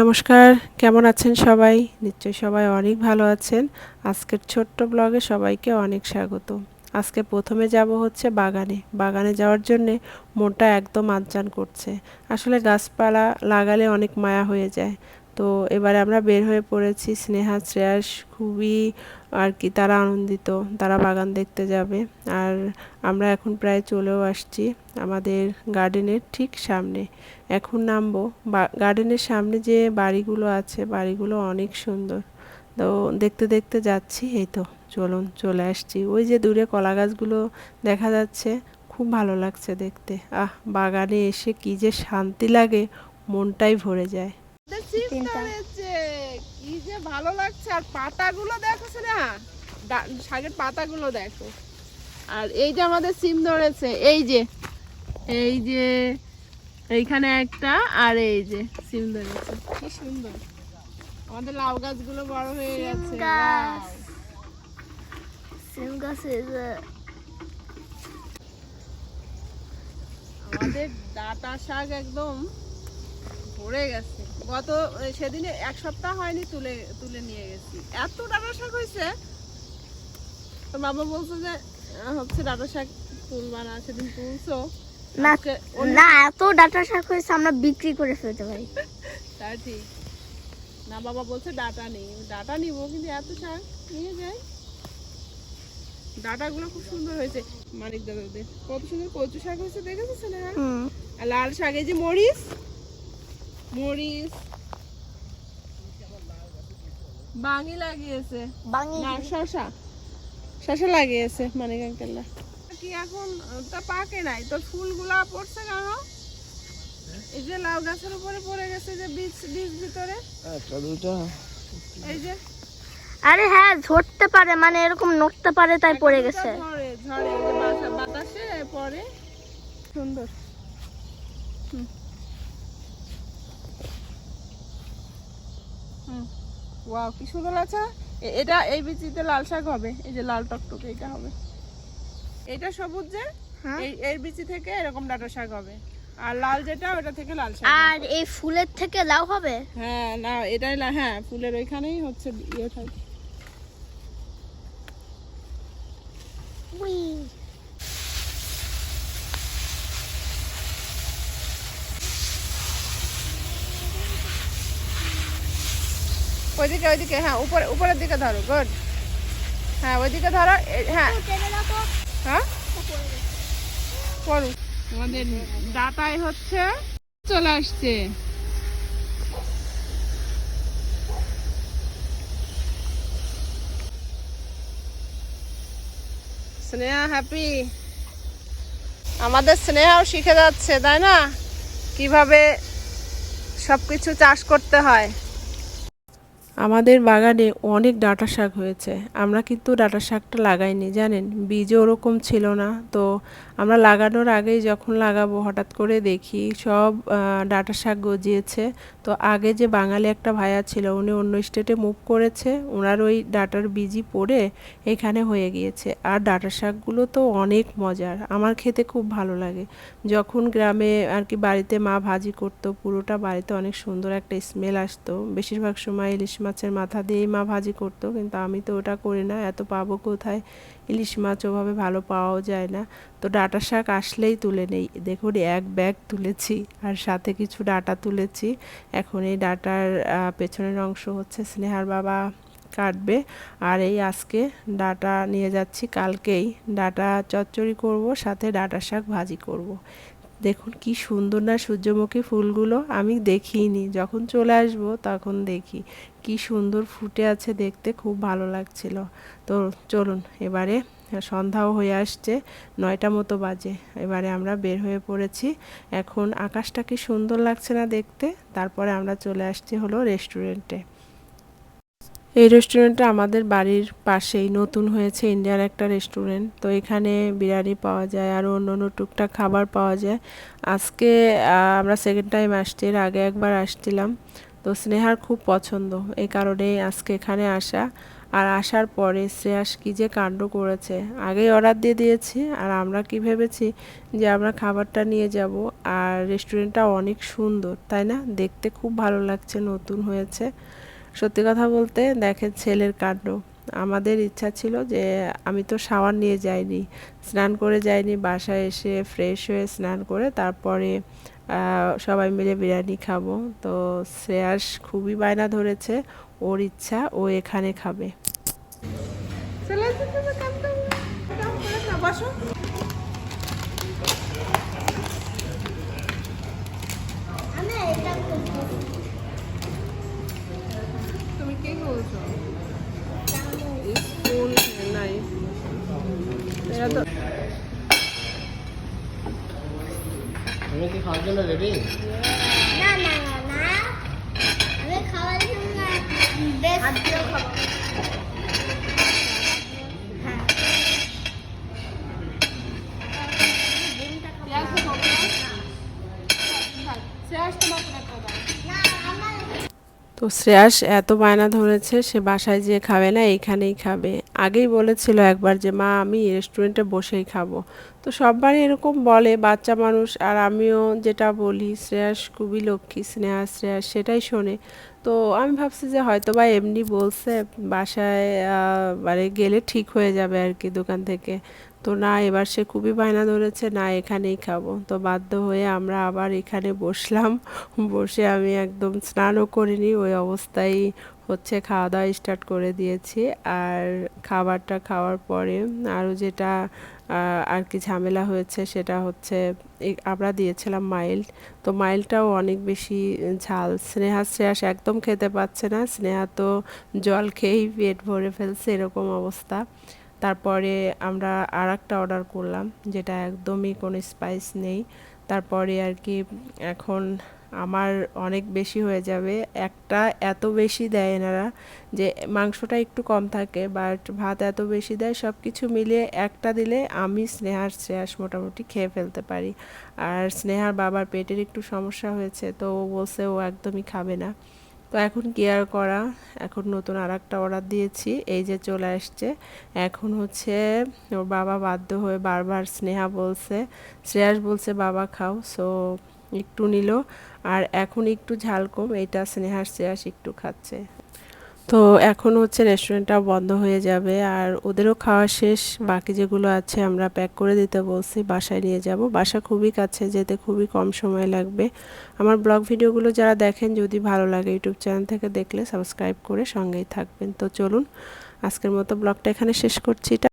নমস্কার, কেমন আছেন সবাই? নিশ্চয়ই সবাই অনেক ভালো আছেন। আজকের ছোট্ট ব্লগে সবাইকে অনেক স্বাগত। আজকে প্রথমে যাব হচ্ছে বাগানে। বাগানে যাওয়ার জন্যে মনটা একদম আনচান করছে। আসলে গাছপালা লাগালে অনেক মায়া হয়ে যায়। তো এবারে আমরা বের হয়ে পড়েছি। স্নেহা, শ্রেয়াস খুবই আর কি, তারা আনন্দিত, তারা বাগান দেখতে যাবে। আর আমরা এখন প্রায় চলেও আসছি আমাদের গার্ডেনের ঠিক সামনে। এখন নামবো গার্ডেনের সামনে যে বাড়িগুলো আছে, বাড়িগুলো অনেক সুন্দর। তো দেখতে দেখতে যাচ্ছি, এই তো, চলুন চলে আসছি। ওই যে দূরে কলা গাছগুলো দেখা যাচ্ছে, খুব ভালো লাগছে দেখতে। আহ, বাগানে এসে কি যে শান্তি লাগে, মনটাই ভরে যায়। তিনটা। কি যে ভালো লাগছে। আর পাতাগুলো দেখো না শাকের পাতাগুলো দেখো। আর এই যে আমাদের সিম ধরেছে। এই যে এই যে এইখানে একটা আর এই যে সিম ধরেছে। কি সুন্দর। আমাদের লাউ গাছগুলো বড় হয়ে গেছে। সিম গাছ আমাদের ডাটা শাক একদম ভরে গেছে। গত সেদিনে এক সপ্তাহ হয়নি তুলে তুলে নিয়ে গেছি। এত ডাটা শাক হয়েছে। তোর বাবা বলছে যে হচ্ছে ডাটা শাক তুলবা না সেদিন তুলছো। না না এত ডাটা শাক হয়েছে আমরা বিক্রি করে ফেলতে পারি। তা ঠিক। না বাবা বলছে ডাটা নেই। ডাটা নিবো কিন্তু এত শাক নিয়ে যাই। ডাটাগুলো খুব সুন্দর হয়েছে। মানিক দাদাদের কত সুন্দর কচু শাক হয়েছে দেখেছিস না আর লাল শাক এই যে মরিচ মরিচ। বাঙি লাগিয়েছে। বাঙি। না শশা শশা লাগিয়েছে মানে কি এখন তা পাকে নাই। তোর ফুলগুলা পড়ছে কেন? এই যে লাউ গাছের উপরে পড়ে গেছে যে বীজ বীজ ভিতরে। এই যে। আরে হ্যাঁ ঝরতে পারে মানে এরকম নড়তে পারে তাই পড়ে গেছে। ঝরে ঝরে। বাতাসে পড়ে। সুন্দর। হুম। ওয়াও কি সুন্দর আছে এটা এই বিচিতে লাল শাক হবে। এই যে লাল টকটকে এটা হবে। এটা সবুজ যে হ্যাঁ। এই এর বিচি থেকে এরকম ডাটা শাক হবে। আর লাল যেটা ওটা থেকে লাল শাক আর এই ফুলের থেকে লাউ হবে? হ্যাঁ না এটাই লা- হ্যাঁ ফুলের ওইখানেই হচ্ছে ইয়ে থাকে। উই। ওইদিকে ওইদিকে হ্যাঁ উপরে উপরের দিকে ধরো গুড হ্যাঁ ওইদিকে ধরো হ্যাঁ। হ্যাঁ? আমাদের হচ্ছে চলে আসছে। স্নেহা হ্যাপি আমাদের স্নেহাও শিখে যাচ্ছে তাই না? কীভাবে সবকিছু চাষ করতে হয়। আমাদের বাগানে অনেক ডাঁটা শাক হয়েছে। আমরা কিন্তু ডাঁটা শাকটা লাগাইনি, জানেন? বীজও ওরকম ছিল না। তো আমরা লাগানোর আগেই যখন লাগাবো, হঠাৎ করে দেখি সব ডাঁটা শাক গজিয়েছে। তো আগে যে বাঙালি একটা ভাইয়া ছিল, উনি অন্য স্টেটে মুভ করেছে ওনার ওই ডাটার বীজই পড়ে এখানে হয়ে গিয়েছে। আর ডাঁটা শাকগুলো তো অনেক মজার, আমার খেতে খুব ভালো লাগে। যখন গ্রামে আর কি বাড়িতে মা ভাজি করতো, পুরোটা বাড়িতে অনেক সুন্দর একটা স্মেল আসতো। বেশিরভাগ সময় ইলিশ মাছের মাথা দিয়েই মা ভাজি করতো, কিন্তু আমি তো ওটা করি না, এত পাবো কোথায়? ইলিশ মাছ ওভাবে ভালো পাওয়াও যায় না। তো ডাঁটা শাক আসলেই তুলে নেই। দেখুন, এক ব্যাগ তুলেছি আর সাথে কিছু ডাটা তুলেছি। এখন এই ডাটার পেছনের অংশ হচ্ছে স্নেহার বাবা কাটবে। আর এই আজকে ডাটা নিয়ে যাচ্ছি, কালকেই ডাটা চচ্চড়ি করব, সাথে ডাটা শাক ভাজি করব। দেখুন কি সুন্দর না সূর্যমুখী ফুলগুলো আমি দেখিনি। যখন চলে আসব তখন দেখি। কি সুন্দর ফুটে আছে দেখতে, খুব ভালো লাগছিল। তো চলুন, এবারে সন্ধ্যাও হয়ে আসছে, নয়টা মতো বাজে। এবারে আমরা বের হয়ে পড়েছি। এখন আকাশটা কি সুন্দর লাগছে না দেখতে? তারপরে আমরা চলে আসছি হলো রেস্টুরেন্টে। এই রেস্টুরেন্টটা আমাদের বাড়ির পাশেই, নতুন হয়েছে ইন্ডিয়ান একটা রেস্টুরেন্ট তো এখানে বিরিয়ানি পাওয়া যায়, আর অন্য অন্য টুকটাক খাবার পাওয়া যায়। আজকে আমরা সেকেন্ড টাইম আসছি, এর আগে একবার আসছিলাম। তো স্নেহার খুব পছন্দ, এই কারণে আজকে এখানে আসা। আর আসার পরে শ্রেয়াস কি যে কাণ্ড করেছে, আগেই অর্ডার দিয়ে দিয়েছি। আর আমরা কি ভেবেছি যে আমরা খাবারটা নিয়ে যাব, আর রেস্টুরেন্টটা অনেক সুন্দর, তাই না? দেখতে খুব ভালো লাগছে, নতুন হয়েছে। সত্যি কথা বলতে দেখেন ছেলের কাণ্ড। আমাদের ইচ্ছা ছিল যে আমি তো শাওয়ার নিয়ে যাইনি, স্নান করে যাইনি, বাসায় এসে ফ্রেশ হয়ে স্নান করে তারপরে সবাই মিলে বিরিয়ানি খাব। তো শ্রেয়াস খুবই বায়না ধরেছে, ওর ইচ্ছা ও এখানে খাবে। তুমি কি খাওয়ার জন্য রেডি না না না। না আমি খাওয়ার জন্য বেশ হ্যাঁ। আমার তো শ্রেয়াস এত বায়না ধরেছে সে বাসায় যেয়ে খাবে না এইখানেই খাবে। আগেই বলেছিল একবার যে, মা, আমি রেস্টুরেন্টে বসেই খাব। তো সববারই এরকম বলে বাচ্চা মানুষ। আর আমিও যেটা বলি, শ্রেয়াস খুবই লক্ষ্মী, স্নেহা, শ্রেয়াস সেটাই শোনে। তো আমি ভাবছি যে হয়তো বা এমনি বলছে, বাসায় মানে গেলে ঠিক হয়ে যাবে আর কি দোকান থেকে। তো না, এবার সে খুবই বায়না ধরেছে, না, এখানেই খাব। তো বাধ্য হয়ে আমরা আবার এখানে বসলাম। বসে আমি একদম স্নানও করিনি, ওই অবস্থায় হচ্ছে খাওয়া দাওয়া স্টার্ট করে দিয়েছি। আর খাবারটা খাওয়ার পরে আরও যেটা আর কি ঝামেলা হয়েছে সেটা হচ্ছে আমরা দিয়েছিলাম মাইল্ড তো মাইল্ডটাও অনেক বেশি ঝাল। স্নেহা শ্রেয়াস একদম খেতে পাচ্ছে না। স্নেহা তো জল খেয়েই পেট ভরে ফেলছে, এরকম অবস্থা। তারপরে আমরা আর একটা অর্ডার করলাম, যেটা একদমই কোনো স্পাইস নেই। তারপরে আর কি এখন আমার অনেক বেশি হয়ে যাবে। একটা এত বেশি দেয় এনারা যে মাংসটা একটু কম থাকে বাট ভাত এত বেশি দেয় সব কিছু মিলিয়ে একটা দিলে আমি স্নেহার শ্রেয়াস মোটামুটি খেয়ে ফেলতে পারি। আর স্নেহার বাবার পেটের একটু সমস্যা হয়েছে, তো ও বলছে ও একদমই খাবে না। তো এখন কেয়ার করা? এখন নতুন আর একটা অর্ডার দিয়েছি, এই যে চলে আসছে। এখন হচ্ছে ওর বাবা বাধ্য হয়ে বারবার স্নেহা বলছে, শ্রেয়াস বলছে, বাবা, খাও। সো একটু নিল, আর এখন একটু ঝাল কম, এটা স্নেহার শ্রেয়াস একটু খাচ্ছে। তো এখন হচ্ছে রেস্টুরেন্টটা বন্ধ হয়ে যাবে, আর ওদেরও খাওয়া শেষ, বাকি যেগুলো আছে আমরা প্যাক করে দিতে বলছি, বাসায় নিয়ে যাব। বাসা খুবই কাছে, যেতে খুবই কম সময় লাগবে। আমার ব্লগ ভিডিওগুলো যারা দেখেন, যদি ভালো লাগে ইউটিউব চ্যানেল থেকে দেখলে সাবস্ক্রাইব করে সঙ্গেই থাকবেন। তো চলুন, আজকের মতো ব্লগটা এখানে শেষ করছি।